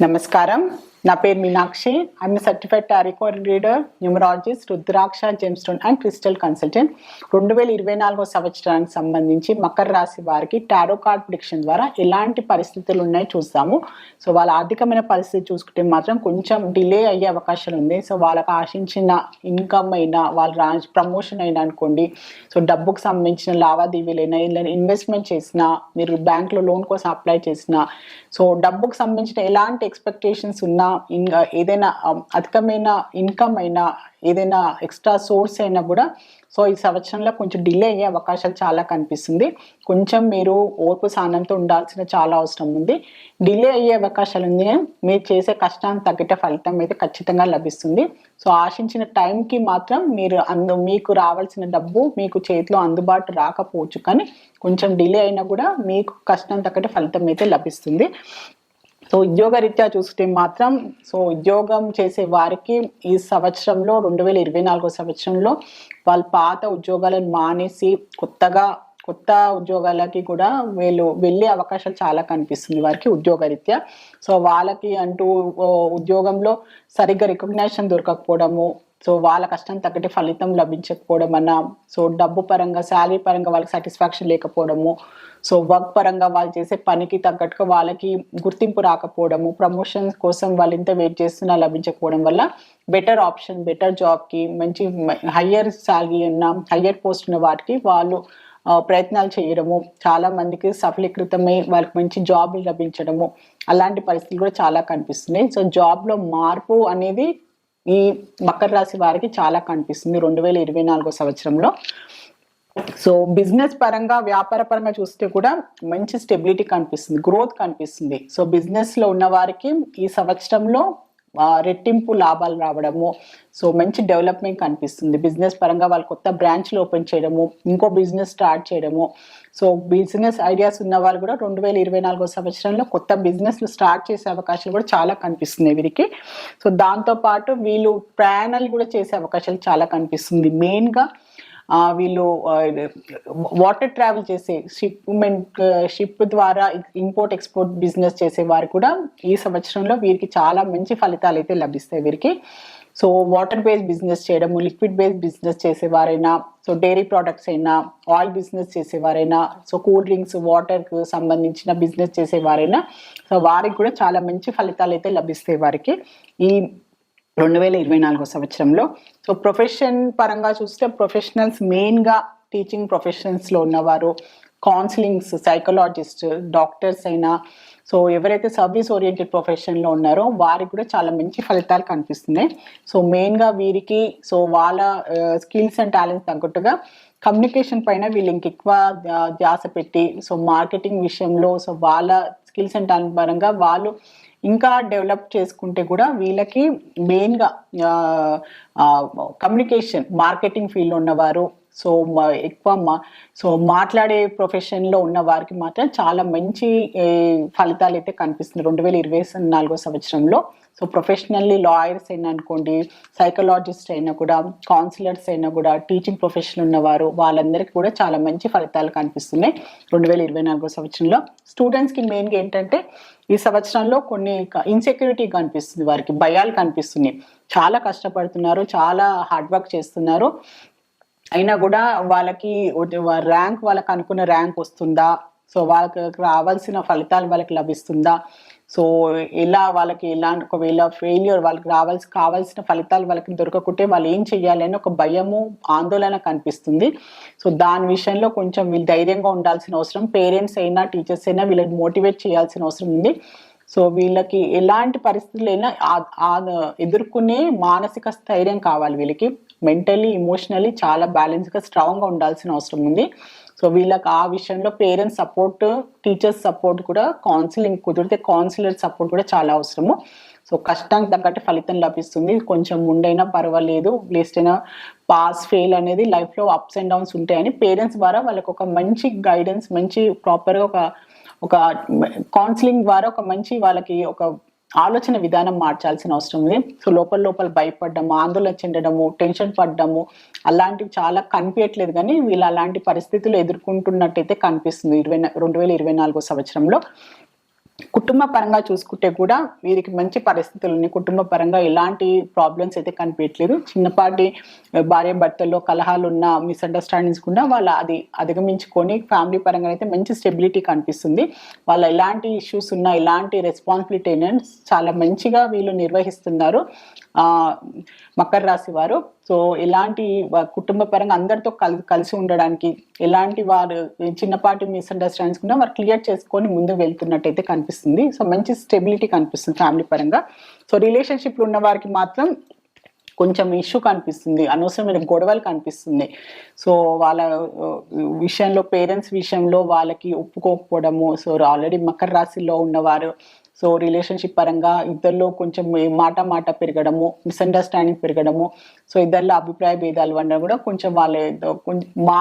నమస్కారం నా పేరు Meenakshi. I'm certified tarot reader numerologist rudraksha gemstone and crystal consultant రెండు వేల ఇరవై నాలుగో సంవత్సరానికి సంబంధించి మకర రాశి వారికి టారో కార్డ్ ప్రిడిక్షన్ ద్వారా ఎలాంటి పరిస్థితులు ఉన్నాయో చూస్తాము. సో వాళ్ళ ఆర్థికమైన పరిస్థితి చూసుకుంటే మాత్రం కొంచెం డిలే అయ్యే అవకాశాలు ఉంది సో వాళ్ళకి ఆశించిన ఇన్కమ్ అయినా వాళ్ళ రా ప్రమోషన్ అయినా అనుకోండి. సో డబ్బుకు సంబంధించిన లావాదేవీలైనా ఇలా ఇన్వెస్ట్మెంట్ చేసినా మీరు బ్యాంక్లో లోన్ కోసం అప్లై చేసినా సో డబ్బుకు సంబంధించిన ఎలాంటి ఎక్స్పెక్టేషన్స్ ఉన్నా ఇంకా ఏదైనా అధికమైన ఇన్కమ్ అయినా ఏదైనా ఎక్స్ట్రా సోర్స్ అయినా కూడా సో ఈ సంవత్సరంలో కొంచెం డిలే అయ్యే అవకాశాలు చాలా కనిపిస్తుంది. కొంచెం మీరు ఓర్పు సానంతో ఉండాల్సిన చాలా అవసరం ఉంది. డిలే అయ్యే అవకాశాలు ఉంది. మీరు చేసే కష్టానికి తగ్గట ఫలితం అయితే ఖచ్చితంగా లభిస్తుంది. సో ఆశించిన టైంకి మాత్రం మీరు అందు మీకు రావాల్సిన డబ్బు మీకు చేతిలో అందుబాటు రాకపోవచ్చు. కానీ కొంచెం డిలే అయినా కూడా మీకు కష్టం తగ్గట ఫలితం అయితే లభిస్తుంది. సో ఉద్యోగ రీత్యా చూస్తే మాత్రం సో ఉద్యోగం చేసే వారికి ఈ సంవత్సరంలో రెండు వేల ఇరవై నాలుగో సంవత్సరంలో వాళ్ళ పాత ఉద్యోగాలను మానేసి కొత్తగా కొత్త ఉద్యోగాలకి కూడా వీళ్ళు వెళ్ళే అవకాశాలు చాలా కనిపిస్తుంది వారికి ఉద్యోగరీత్యా. సో వాళ్ళకి అంటూ ఉద్యోగంలో సరిగ్గా రికగ్నేషన్ దొరకకపోవడము సో వాళ్ళ కష్టం తగ్గట్టు ఫలితం లభించకపోవడం అన్న సో డబ్బు పరంగా శాలరీ పరంగా వాళ్ళకి సాటిస్ఫాక్షన్ లేకపోవడము సో వర్క్ పరంగా వాళ్ళు చేసే పనికి తగ్గట్టుగా వాళ్ళకి గుర్తింపు రాకపోవడము ప్రమోషన్స్ కోసం వాళ్ళు ఇంత వెయిట్ చేస్తున్నా లభించకపోవడం వల్ల బెటర్ ఆప్షన్ బెటర్ జాబ్కి మంచి హయ్యర్ శాలరీ ఉన్న హయ్యర్ పోస్ట్ ఉన్న వాటికి వాళ్ళు ప్రయత్నాలు చేయడము చాలా మందికి సఫలీకృతమై వాళ్ళకి మంచి జాబ్ లభించడము అలాంటి పరిస్థితులు కూడా చాలా కనిపిస్తున్నాయి. సో జాబ్లో మార్పు అనేది ఈ మకర రాశి వారికి చాలా కనిపిస్తుంది రెండు వేల ఇరవై నాలుగో సంవత్సరంలో. సో బిజినెస్ పరంగా వ్యాపార పరంగా చూస్తే కూడా మంచి స్టెబిలిటీ కనిపిస్తుంది గ్రోత్ కనిపిస్తుంది. సో బిజినెస్లో ఉన్న వారికి ఈ సంవత్సరంలో రెట్టింపు లాభాలు రావడము. సో మంచి డెవలప్మెంట్ కనిపిస్తుంది. బిజినెస్ పరంగా వాళ్ళు కొత్త బ్రాంచ్లు ఓపెన్ చేయడము ఇంకో బిజినెస్ స్టార్ట్ చేయడము. సో బిజినెస్ ఐడియాస్ ఉన్న వాళ్ళు కూడా రెండు వేల ఇరవై నాలుగో సంవత్సరంలో కొత్త బిజినెస్లు స్టార్ట్ చేసే అవకాశాలు కూడా చాలా కనిపిస్తున్నాయి వీరికి. సో దాంతోపాటు వీళ్ళు ప్రయాణాలు కూడా చేసే అవకాశాలు చాలా కనిపిస్తుంది. మెయిన్గా వీళ్ళు వాటర్ ట్రావెల్ చేసే షిప్మెంట్ షిప్ ద్వారా ఇంపోర్ట్ ఎక్స్పోర్ట్ బిజినెస్ చేసే వారు కూడా ఈ సంవత్సరంలో వీరికి చాలా మంచి ఫలితాలు అయితే లభిస్తాయి వీరికి. సో వాటర్ బేస్డ్ బిజినెస్ చేయడము లిక్విడ్ బేస్డ్ బిజినెస్ చేసేవారైనా సో డైరీ ప్రోడక్ట్స్ అయినా ఆయిల్ బిజినెస్ చేసేవారైనా సో కూల్ డ్రింక్స్ వాటర్కు సంబంధించిన బిజినెస్ చేసేవారైనా సో వారికి కూడా చాలా మంచి ఫలితాలు అయితే లభిస్తాయి వారికి. ఈ రెండు వేల ఇరవై నాలుగో సంవత్సరంలో. సో ప్రొఫెషన్ పరంగా చూస్తే ప్రొఫెషనల్స్ మెయిన్గా టీచింగ్ ప్రొఫెషన్స్లో ఉన్నవారు. కౌన్సిలింగ్స్ సైకలాజిస్ట్ డాక్టర్స్ అయినా. సో ఎవరైతే సర్వీస్ ఓరియంటెడ్ ప్రొఫెషన్లో ఉన్నారో వారికి కూడా చాలా మంచి ఫలితాలు కనిపిస్తున్నాయి. సో మెయిన్గా వీరికి సో వాళ్ళ స్కిల్స్ అండ్ టాలెంట్స్ తగ్గట్టుగా కమ్యూనికేషన్ పైన వీళ్ళు ఇంకెక్కువ ధ్యా- ధ్యాస పెట్టి సో మార్కెటింగ్ విషయంలో సో వాళ్ళ స్కిల్స్ అండ్ టాలెంట్ పరంగా వాళ్ళు ఇంకా డెవలప్ చేసుకుంటే కూడా వీళ్ళకి మెయిన్గా కమ్యూనికేషన్ మార్కెటింగ్ ఫీల్డ్ ఉన్నవారు సో మా- ఎక్కువ మా సో మాట్లాడే ప్రొఫెషన్లో ఉన్న వారికి మాత్రం చాలా మంచి ఫలితాలు అయితే కనిపిస్తుంది రెండు వేల ఇరవై నాలుగో సంవత్సరంలో సో ప్రొఫెషనల్లీ లాయర్స్ అయినా అనుకోండి సైకలాజిస్ట్ అయినా కూడా కౌన్సిలర్స్ అయినా కూడా టీచింగ్ ప్రొఫెషన్ ఉన్నవారు వాళ్ళందరికీ కూడా చాలా మంచి ఫలితాలు కనిపిస్తున్నాయి. రెండు వేల ఇరవై నాలుగో సంవత్సరంలో స్టూడెంట్స్కి మెయిన్గా ఏంటంటే ఈ సంవత్సరంలో కొన్ని ఇన్సెక్యూరిటీ కనిపిస్తుంది వారికి భయాలు కనిపిస్తున్నాయి. చాలా కష్టపడుతున్నారు చాలా హార్డ్ వర్క్ చేస్తున్నారు. అయినా కూడా వాళ్ళకి ర్యాంక్ వాళ్ళకి అనుకున్న ర్యాంక్ వస్తుందా? సో వాళ్ళకి రావాల్సిన ఫలితాలు వాళ్ళకి లభిస్తుందా? సో ఎలా వాళ్ళకి ఎలాంటి ఒకవేళ ఫెయిల్యూర్ వాళ్ళకి రావాల్సి కావాల్సిన ఫలితాలు వాళ్ళకి దొరకకుంటే వాళ్ళు ఏం చెయ్యాలి అని ఒక భయము ఆందోళన కనిపిస్తుంది. సో దాని విషయంలో కొంచెం వీళ్ళు ధైర్యంగా ఉండాల్సిన అవసరం పేరెంట్స్ అయినా టీచర్స్ అయినా వీళ్ళని మోటివేట్ చేయాల్సిన అవసరం ఉంది. సో వీళ్ళకి ఎలాంటి పరిస్థితులైనా అయినా ఎదుర్కొనే మానసిక స్థైర్యం కావాలి వీళ్ళకి. మెంటలీ ఇమోషనలీ చాలా బ్యాలెన్స్గా స్ట్రాంగ్గా ఉండాల్సిన అవసరం ఉంది. సో వీళ్ళకి ఆ విషయంలో పేరెంట్స్ సపోర్ట్ టీచర్స్ సపోర్ట్ కూడా కౌన్సిలింగ్ కుదిరితే కౌన్సిలర్ సపోర్ట్ కూడా చాలా అవసరము. సో కష్టానికి తగ్గట్టు ఫలితం లభిస్తుంది. కొంచెం ముండైనా పర్వాలేదు. లేస్ట్ అయినా పాస్ ఫెయిల్ అనేది లైఫ్లో అప్స్ అండ్ డౌన్స్ ఉంటాయని పేరెంట్స్ ద్వారా వాళ్ళకి ఒక మంచి గైడెన్స్ మంచి ప్రాపర్గా ఒక ఒక కౌన్సిలింగ్ ద్వారా ఒక మంచి వాళ్ళకి ఒక ఆలోచన విధానం మార్చాల్సిన అవసరం ఉంది. సో లోపల లోపల భయపడ్డము ఆందోళన చెందడము టెన్షన్ పడ్డము అలాంటివి చాలా కనిపించట్లేదు కానీ వీళ్ళు అలాంటి పరిస్థితులు ఎదుర్కొంటున్నట్టయితే కనిపిస్తుంది. ఇరవై రెండు వేల ఇరవై నాలుగో సంవత్సరంలో. కుటుంబ పరంగా చూసుకుంటే కూడా వీరికి మంచి పరిస్థితులు ఉన్నాయి కుటుంబ పరంగా ఎలాంటి ప్రాబ్లమ్స్ అయితే కనిపించలేదు చిన్నపాటి భార్య భర్తల్లో కలహాలు ఉన్న మిస్అండర్స్టాండింగ్స్ కూడా వాళ్ళు అది అధిగమించుకొని ఫ్యామిలీ పరంగా అయితే మంచి స్టెబిలిటీ కనిపిస్తుంది. వాళ్ళ ఎలాంటి ఇష్యూస్ ఉన్నా ఎలాంటి రెస్పాన్సిబిలిటీ అయినా చాలా మంచిగా వీళ్ళు నిర్వహిస్తున్నారు. మకర రాశి వారు. సో ఎలాంటి కుటుంబ పరంగా అందరితో కలిసి కలిసి ఉండడానికి ఎలాంటి వారు చిన్నపాటి మిస్అండర్స్టాండింగ్స్ కూడా వారు క్లియర్ చేసుకొని ముందు వెళ్తున్నట్టయితే కనిపిస్తుంది. సో మంచి స్టెబిలిటీ కనిపిస్తుంది ఫ్యామిలీ పరంగా. సో రిలేషన్షిప్లు ఉన్న వారికి మాత్రం కొంచెం ఇష్యూ కనిపిస్తుంది. అనవసరమైన గొడవలు కనిపిస్తుంది. సో వాళ్ళ విషయంలో పేరెంట్స్ విషయంలో వాళ్ళకి ఒప్పుకోకపోవడము సో ఆల్రెడీ మకర రాశిలో ఉన్నవారు సో రిలేషన్షిప్ పరంగా ఇద్దరిలో కొంచెం మాట మాట పెరగడము మిస్అండర్స్టాండింగ్ పెరగడము సో ఇద్దరిలో అభిప్రాయ భేదాలు వల్ల కూడా కొంచెం వాళ్ళ కొంచెం మా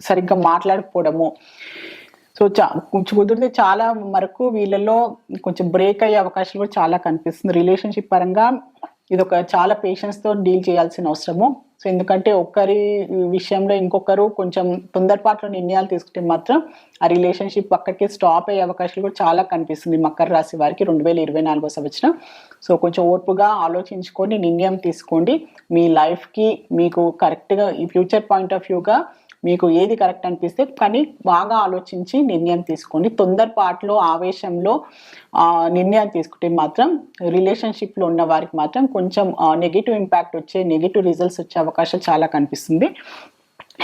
సరిగ్గా మాట్లాడకపోవడము. సో చా కొంచెం కుదిరితే చాలా వరకు వీళ్ళలో కొంచెం బ్రేక్ అయ్యే అవకాశాలు కూడా చాలా కనిపిస్తుంది. రిలేషన్షిప్ పరంగా ఇది ఒక చాలా పేషెన్స్తో డీల్ చేయాల్సిన అవసరము. సో ఎందుకంటే ఒక్కరి విషయంలో ఇంకొకరు కొంచెం తొందరపాట్లో నిర్ణయాలు తీసుకుంటే మాత్రం ఆ రిలేషన్షిప్ అక్కడికి స్టాప్ అయ్యే అవకాశాలు కూడా చాలా కనిపిస్తుంది మకర రాశి వారికి రెండు వేల ఇరవై నాలుగో సంవత్సరం. సో కొంచెం ఓర్పుగా ఆలోచించుకొని నిర్ణయం తీసుకోండి. మీ లైఫ్కి మీకు కరెక్ట్గా ఈ ఫ్యూచర్ పాయింట్ ఆఫ్ వ్యూగా మీకు ఏది కరెక్ట్ అనిపిస్తే కానీ బాగా ఆలోచించి నిర్ణయం తీసుకోండి. తొందరపాటులో ఆవేశంలో నిర్ణయం తీసుకుంటే మాత్రం రిలేషన్షిప్లో ఉన్న వారికి మాత్రం కొంచెం నెగిటివ్ ఇంపాక్ట్ వచ్చే నెగిటివ్ రిజల్ట్స్ వచ్చే అవకాశాలు చాలా కనిపిస్తుంది.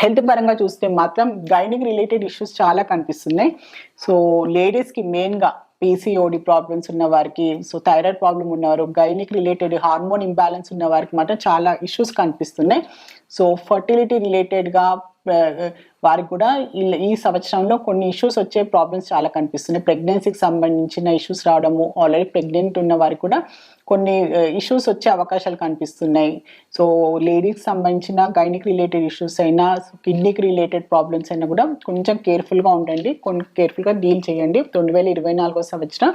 హెల్త్ పరంగా చూస్తే మాత్రం గైనింగ్ రిలేటెడ్ ఇష్యూస్ చాలా కనిపిస్తున్నాయి. సో లేడీస్కి మెయిన్గా పీసీఓడి ప్రాబ్లమ్స్ ఉన్న వారికి సో థైరాయిడ్ ప్రాబ్లం ఉన్నవారు గైనిక్ రిలేటెడ్ హార్మోన్ ఇంబ్యాలెన్స్ ఉన్న వారికి మాత్రం చాలా ఇష్యూస్ కనిపిస్తున్నాయి. సో ఫర్టిలిటీ రిలేటెడ్గా వారికి కూడా ఈ- ఈ సంవత్సరంలో కొన్ని ఇష్యూస్ వచ్చే ప్రాబ్లమ్స్ చాలా కనిపిస్తున్నాయి. ప్రెగ్నెన్సీకి సంబంధించిన ఇష్యూస్ రావడము ఆల్రెడీ ప్రెగ్నెంట్ ఉన్న వారికి కూడా కొన్ని ఇష్యూస్ వచ్చే అవకాశాలు కనిపిస్తున్నాయి. సో లేడీస్కి సంబంధించిన గైనిక్ రిలేటెడ్ ఇష్యూస్ అయినా కిడ్నీకి రిలేటెడ్ ప్రాబ్లమ్స్ అయినా కూడా కొంచెం కేర్ఫుల్గా ఉండండి. కొన్ని కేర్ఫుల్గా డీల్ చేయండి. రెండు వేల ఇరవై నాలుగో సంవత్సరం.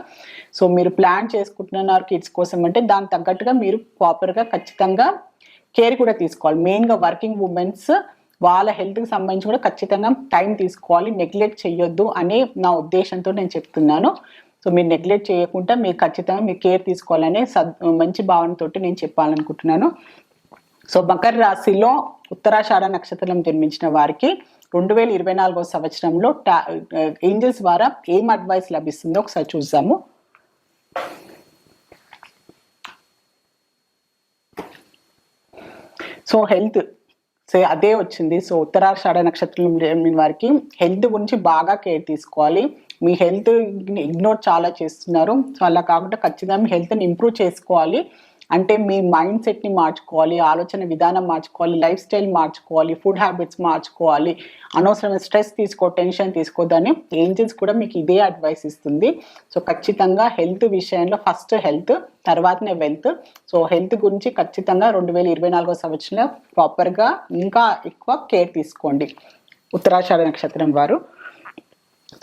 సో మీరు ప్లాన్ చేసుకుంటున్నారు కిడ్స్ కోసం అంటే దానికి తగ్గట్టుగా మీరు ప్రాపర్గా ఖచ్చితంగా కేర్ కూడా తీసుకోవాలి. మెయిన్గా వర్కింగ్ ఉమెన్స్ వాళ్ళ హెల్త్కి సంబంధించి కూడా ఖచ్చితంగా టైం తీసుకోవాలి. నెగ్లెక్ట్ చేయొద్దు అనే నా ఉద్దేశంతో నేను చెప్తున్నాను. సో మీరు నెగ్లెక్ట్ చేయకుండా మీరు ఖచ్చితంగా మీ కేర్ తీసుకోవాలనే సద్ మంచి భావనతో నేను చెప్పాలనుకుంటున్నాను. సో మకర రాశిలో ఉత్తరాషాఢ నక్షత్రం జన్మించిన వారికి రెండు వేల ఇరవై నాలుగో సంవత్సరంలో టా ఏంజల్స్ ద్వారా ఏం అడ్వైస్ లభిస్తుందో ఒకసారి చూద్దాము. సో హెల్త్ సో అదే వచ్చింది. సో ఉత్తరాషాఢ నక్షత్రం జన్మిన వారికి హెల్త్ గురించి బాగా కేర్ తీసుకోవాలి. మీ హెల్త్ ఇగ్నోర్ చాలా చేస్తున్నారు. సో అలా కాకుండా ఖచ్చితంగా మీ హెల్త్ని ఇంప్రూవ్ చేసుకోవాలి. అంటే మీ మైండ్ సెట్ని మార్చుకోవాలి ఆలోచన విధానం మార్చుకోవాలి లైఫ్ స్టైల్ మార్చుకోవాలి ఫుడ్ హ్యాబిట్స్ మార్చుకోవాలి అనవసరమైన స్ట్రెస్ తీసుకో టెన్షన్ తీసుకోదని ఏంజిల్స్ కూడా మీకు ఇదే అడ్వైస్ ఇస్తుంది. సో ఖచ్చితంగా హెల్త్ విషయంలో ఫస్ట్ హెల్త్ తర్వాతనే వెల్త్ సో హెల్త్ గురించి ఖచ్చితంగా రెండు వేల ఇరవై నాలుగో సంవత్సరంలో ప్రాపర్గా ఇంకా ఎక్కువ కేర్ తీసుకోండి. ఉత్తరాషాఢ నక్షత్రం వారు.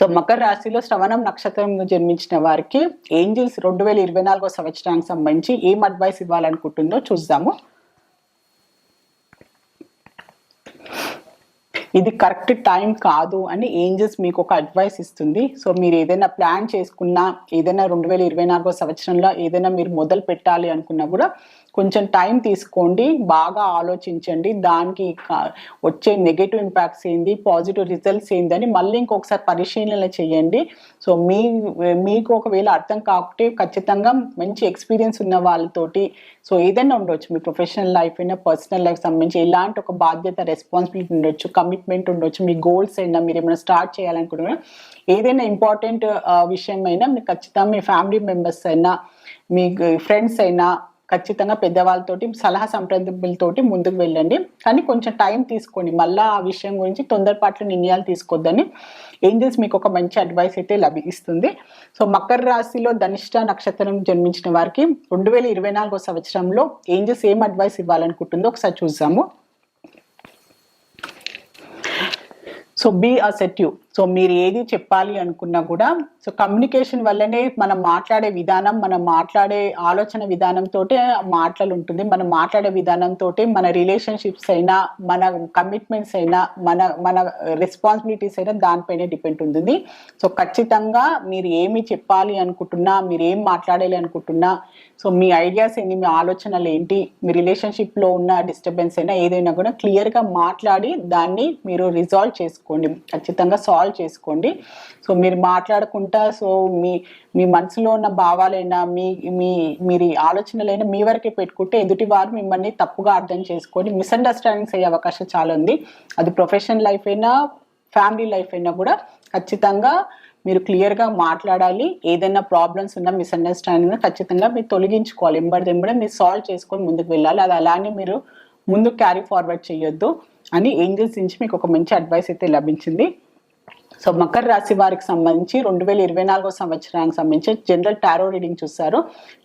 సో మకర రాశిలో శ్రవణం నక్షత్రం జన్మించిన వారికి ఏంజిల్స్ రెండు వేల ఇరవై నాలుగో సంవత్సరానికి సంబంధించి ఏం అడ్వైస్ ఇవ్వాలనుకుంటుందో చూద్దాము. ఇది కరెక్ట్ టైం కాదు అని ఏంజల్స్ మీకు ఒక అడ్వైస్ ఇస్తుంది. సో మీరు ఏదైనా ప్లాన్ చేసుకున్నా ఏదైనా రెండు వేల ఇరవై నాలుగో సంవత్సరంలో ఏదైనా మీరు మొదలు పెట్టాలి అనుకున్నా కూడా కొంచెం టైం తీసుకోండి బాగా ఆలోచించండి. దానికి వచ్చే నెగటివ్ ఇంపాక్ట్స్ ఏంది పాజిటివ్ రిజల్ట్స్ ఏందని మళ్ళీ ఇంకొకసారి పరిశీలన చేయండి. సో మీ మీకు ఒకవేళ అర్థం కాకపోతే ఖచ్చితంగా మంచి ఎక్స్పీరియన్స్ ఉన్న వాళ్ళతోటి సో ఏదైనా ఉండొచ్చు. మీ ప్రొఫెషనల్ లైఫ్ అయినా పర్సనల్ లైఫ్ సంబంధించి ఇలాంటి ఒక బాధ్యత రెస్పాన్సిబిలిటీ ఉండొచ్చు కమిట్మెంట్ ఉండొచ్చు మీ గోల్స్ అయినా మీరు ఏమైనా స్టార్ట్ చేయాలనుకుంటున్నా ఏదైనా ఇంపార్టెంట్ విషయం అయినా మీరు ఖచ్చితంగా మీ ఫ్యామిలీ మెంబర్స్ అయినా మీ ఫ్రెండ్స్ అయినా ఖచ్చితంగా పెద్దవాళ్ళతోటి సలహా సంప్రదింపులతోటి ముందుకు వెళ్ళండి. కానీ కొంచెం టైం తీసుకోండి. మళ్ళీ ఆ విషయం గురించి తొందరపాట్లు నిర్ణయాలు తీసుకోవద్దని ఏంజల్స్ మీకు ఒక మంచి అడ్వైస్ అయితే లభిస్తుంది. సో మకర రాశిలో ధనిష్ట నక్షత్రం జన్మించిన వారికి రెండు వేల ఇరవై నాలుగో సంవత్సరంలో ఏంజల్స్ ఏం అడ్వైస్ ఇవ్వాలనుకుంటుందో ఒకసారి చూద్దాము. So be అసెట్యూ. సో మీరు ఏది చెప్పాలి అనుకున్నా కూడా సో కమ్యూనికేషన్ వల్లనే మనం మాట్లాడే విధానం మనం మాట్లాడే ఆలోచన విధానంతో మాటలు ఉంటుంది. మనం మాట్లాడే విధానంతో మన రిలేషన్షిప్స్ అయినా మన కమిట్మెంట్స్ అయినా మన మన రెస్పాన్సిబిలిటీస్ అయినా దానిపైనే డిపెండ్ ఉంటుంది. సో ఖచ్చితంగా మీరు ఏమి చెప్పాలి అనుకుంటున్నా మీరు ఏం మాట్లాడాలి అనుకుంటున్నా సో మీ ఐడియాస్ ఏంటి మీ ఆలోచనలు ఏంటి మీ రిలేషన్షిప్లో ఉన్న డిస్టర్బెన్స్ అయినా ఏదైనా కూడా క్లియర్గా మాట్లాడి దాన్ని మీరు రిజాల్వ్ చేసుకోండి. ఖచ్చితంగా సాల్వ్ చేసుకోండి. సో మీరు మాట్లాడుకుంటా సో మీ మీ మనసులో ఉన్న భావాలైనా మీ మీ మీరు ఆలోచనలైనా మీ వరకే పెట్టుకుంటే ఎదుటి వారు మిమ్మల్ని తప్పుగా అర్థం చేసుకొని మిస్అండర్స్టాండింగ్స్ అయ్యే అవకాశం చాలా ఉంది. అది ప్రొఫెషనల్ లైఫ్ అయినా ఫ్యామిలీ లైఫ్ అయినా కూడా ఖచ్చితంగా మీరు క్లియర్గా మాట్లాడాలి. ఏదైనా ప్రాబ్లమ్స్ ఉన్నా మిస్అండర్స్టాండింగ్ ఖచ్చితంగా మీరు తొలగించుకోవాలి. ఎంబడి ఎంబడి మీరు సాల్వ్ చేసుకొని ముందుకు వెళ్ళాలి. అది అలానే మీరు ముందు క్యారీ ఫార్వర్డ్ చేయొద్దు అని ఏంజల్స్ నుంచి మీకు ఒక మంచి అడ్వైస్ అయితే లభించింది. సో మకర రాశి వారికి సంబంధించి రెండు వేల ఇరవై నాలుగో సంవత్సరానికి సంబంధించి జనరల్ టారో రీడింగ్ చూస్తారు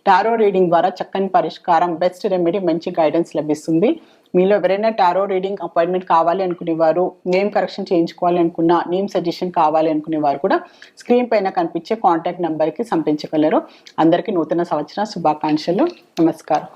టారో రీడింగ్ ద్వారా చక్కని పరిష్కారం బెస్ట్ రెమెడీ మంచి గైడెన్స్ లభిస్తుంది. మీలో ఎవరైనా టారో రీడింగ్ అపాయింట్మెంట్ కావాలి అనుకునేవారు నేమ్ కరెక్షన్ చేయించుకోవాలి అనుకున్నా నేమ్ సజెషన్ కావాలి అనుకునేవారు కూడా స్క్రీన్ పైన కనిపించే కాంటాక్ట్ నెంబర్కి సంపించగలరు. అందరికీ నూతన సంవత్సర శుభాకాంక్షలు. నమస్కారం.